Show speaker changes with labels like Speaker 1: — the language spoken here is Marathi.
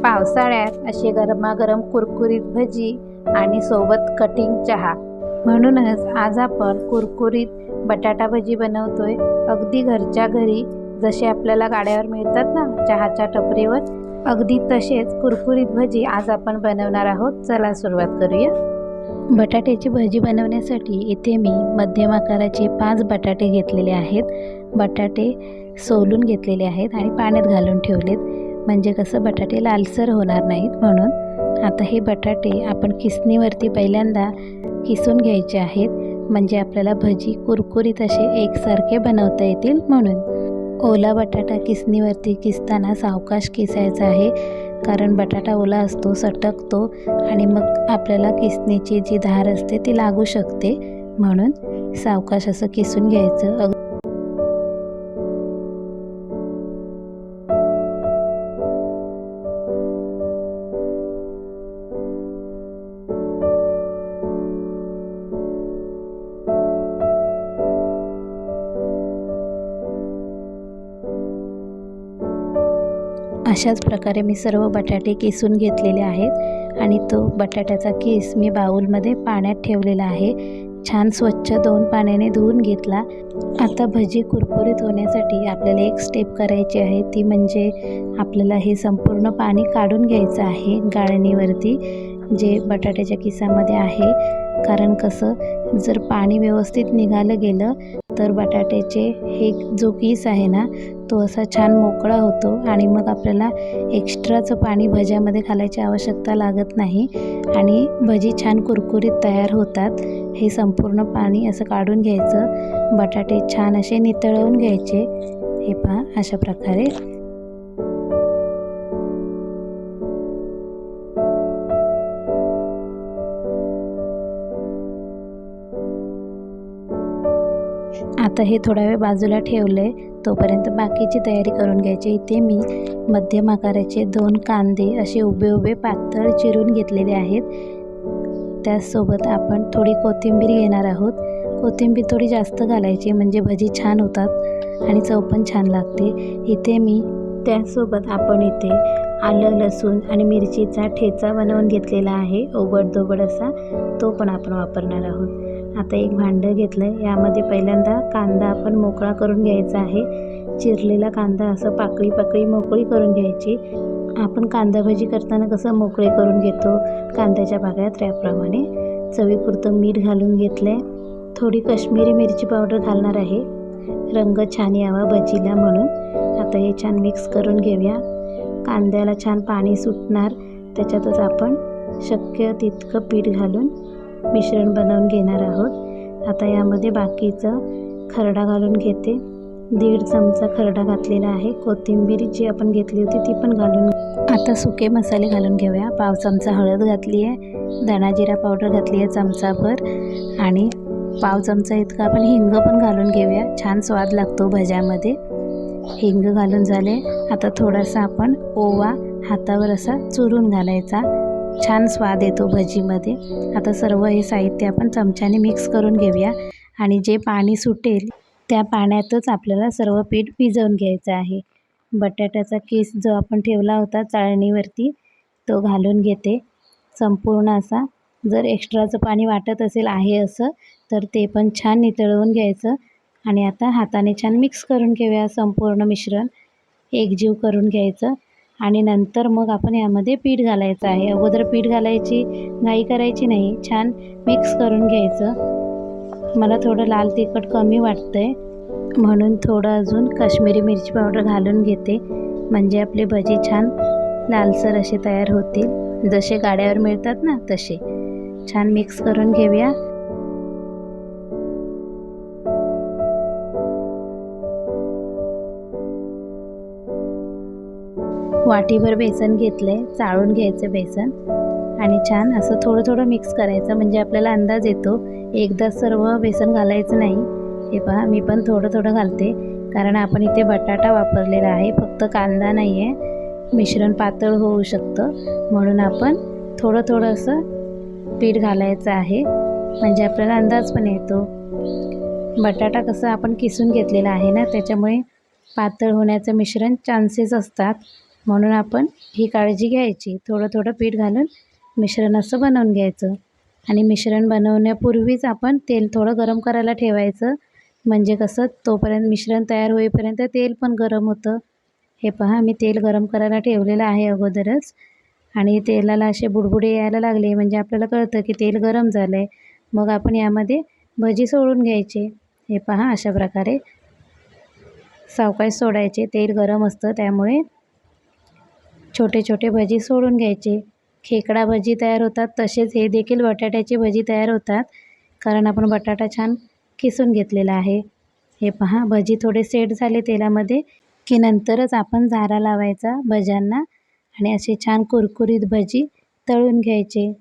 Speaker 1: पावसाळ्यात असे गरमागरम कुरकुरीत भजी आणि सोबत कटिंग चहा. म्हणूनच आज आपण कुरकुरीत बटाटा भजी बनवतोय. अगदी घरच्या घरी जसे आपल्याला गाड्यावर मिळतात ना चहाच्या टपरीवर अगदी तसेच कुरकुरीत भजी आज आपण बनवणार आहोत. चला सुरुवात करूया. बटाट्याची भजी बनवण्यासाठी इथे मी मध्यम आकाराचे पाच बटाटे घेतलेले आहेत. बटाटे सोलून घेतलेले आहेत आणि पाण्यात घालून ठेवलेत. म्हणजे कसं बटाटे लालसर होणार नाहीत म्हणून. आता हे बटाटे आपण किसणीवरती पहिल्यांदा किसून घ्यायचे आहेत. म्हणजे आपल्याला भजी कुरकुरीत असे एकसारखे बनवता येतील म्हणून. ओला बटाटा किसणीवरती किसताना सावकाश किसायचा आहे. कारण बटाटा ओला असतो सटकतो आणि मग आपल्याला किसणीची जी धार असते ती लागू शकते. म्हणून सावकाश असं किसून घ्यायचं. अशाच प्रकारे मी सर्व बटाटे किसून घेतलेले आहेत आणि तो बटाट्याचा किस मी बाऊलमध्ये पाण्यात ठेवलेला आहे. छान स्वच्छ दोन पाण्याने धुवून घेतला. आता भजी कुरकुरीत होण्यासाठी आपल्याला एक स्टेप करायची आहे. ती म्हणजे आपल्याला हे संपूर्ण पाणी काढून घ्यायचं आहे गाळणीवरती जे बटाट्याच्या किसामध्ये आहे. कारण कसं जर पाणी व्यवस्थित निघालं गेलं तर बटाट्याचे हे जो किस आहे ना तो असा छान मोकळा होतो आणि मग आपल्याला एक्स्ट्राचं पाणी भज्यामध्ये घालायची आवश्यकता लागत नाही आणि भजी छान कुरकुरीत तयार होतात. हे संपूर्ण पाणी असं काढून घ्यायचं. बटाटे छान असे नितळवून घ्यायचे. हे पहा अशा प्रकारे आता हे थोडा वेळ बाजूला ठेवलं आहे तोपर्यंत बाकीची तयारी करून घ्यायची. इथे मी मध्यम आकाराचे दोन कांदे असे उभे उभे पातळ चिरून घेतलेले आहेत. त्याचसोबत आपण थोडी कोथिंबीर घेणार आहोत. कोथिंबीर थोडी जास्त घालायची म्हणजे भजी छान होतात आणि चव पण छान लागते. इथे मी त्यासोबत आपण इथे आलं लसूण आणि मिरचीचा ठेचा बनवून घेतलेला आहे. ओबडधोबड असा तो पण आपण वापरणार आहोत. आता एक भांडं घेतलं यामध्ये पहिल्यांदा कांदा आपण मोकळा करून घ्यायचा आहे. चिरलेला कांदा असं पाकळी पाकळी मोकळी करून घ्यायची. आपण कांदा भजी करताना कसं मोकळे करून घेतो? कांद्याच्या बागाया त्याप्रमाणे. चवीपुरतं मीठ घालून घेतलं आहे थोडी कश्मीरी मिरची पावडर घालणार आहे. रंग छान यावा भजीला म्हणून. आता हे छान मिक्स करून घेऊया. कांद्याला छान पाणी सुटणार. त्याच्यातच आपण शक्य तितकं पीठ घालून मिश्रण बनवून घेणार आहोत. आता यामध्ये बाकीचं खरडा घालून घेते. दीड चमचा खरडा घातलेला आहे. कोथिंबीर जी आपण घेतली होती ती पण घालून आता सुके मसाले घालून घेऊया. पाव चमचा हळद घातली आहे धणाजिरा पावडर घातली आहे चमचाभर. आणि पाव चमचा इतका आपण हिंग पण घालून घेऊया. छान स्वाद लागतो भज्यामध्ये. हिंग घालून झाले. आता थोडासा आपण ओवा हातावर असा चुरून घालायचा. छान स्वाद येतो भजीमध्ये. आता सर्व हे साहित्य आपण चमच्याने मिक्स करून घेऊया. आणि जे पाणी सुटेल त्या पाण्यातच आपल्याला सर्व पीठ भिजवून घ्यायचं आहे. बटाट्याचा केस जो आपण ठेवला होता चाळणीवरती तो घालून घेते. संपूर्ण असा जर एक्स्ट्राचं पाणी वाटत असेल आहे असं तर ते पण छान नितळवून घ्यायचं. आणि आता हाताने छान मिक्स करून घेऊया संपूर्ण मिश्रण. एकजीव करून घ्यायचं. आणि नंतर मग आपण यामध्ये पीठ घालायचं आहे. अगोदर पीठ घालायची घाई करायची नाही. छान मिक्स करून घ्यायचं. मला थोडं लाल तिखट कमी वाटतं आहे म्हणून थोडं अजून काश्मीरी मिरची पावडर घालून घेते. म्हणजे आपले भजी छान लालसर असे तयार होतील. जसे गाड्यावर मिळतात ना तसे. छान मिक्स करून घेऊया. वाटीभर बेसन घेतलं आहे चाळून घ्यायचं बेसन. आणि छान असं थोडं थोडं मिक्स करायचं म्हणजे आपल्याला अंदाज येतो एकदा सर्व बेसन घालायचं नाही. हे पहा मी पण थोडं थोडं घालते कारण आपण इथे बटाटा वापरलेला आहे फक्त कांदा नाही आहे मिश्रण पातळ होऊ शकतं. म्हणून आपण थोडं थोडं असं पीठ घालायचं आहे म्हणजे आपल्याला अंदाज पण येतो. बटाटा कसं आपण किसून घेतलेला आहे ना त्याच्यामुळे पातळ होण्याचं मिश्रण चान्सेस असतात. म्हणून आपण ही काळजी घ्यायची. थोडं थोडं पीठ घालून मिश्रण असं बनवून घ्यायचं. आणि मिश्रण बनवण्यापूर्वीच आपण तेल थोडं गरम करायला ठेवायचं. म्हणजे कसं तोपर्यंत मिश्रण तयार होईपर्यंत तेल पण गरम होतं. हे पहा मी तेल गरम करायला ठेवलेलं आहे अगोदरच. आणि तेलाला असे बुडबुडे यायला लागले म्हणजे आपल्याला कळतं की तेल गरम झालं आहे मग आपण यामध्ये भजी सोडून घ्यायचे. हे पहा अशा प्रकारे सावकाश सोडायचे. तेल गरम असतं त्यामुळे छोटे छोटे भजी सोडून घ्यायचे. खेकडा भजी तयार होतात तसेच हे देखील बटाट्याची भजी तयार होतात कारण आपण बटाटा छान किसून घेतलेला आहे. हे पहा भजी थोडे सेट झाले तेलामध्ये की नंतरच आपण झारा लावायचा भज्यांना आणि असे छान कुरकुरीत भजी तळून घ्यायचे.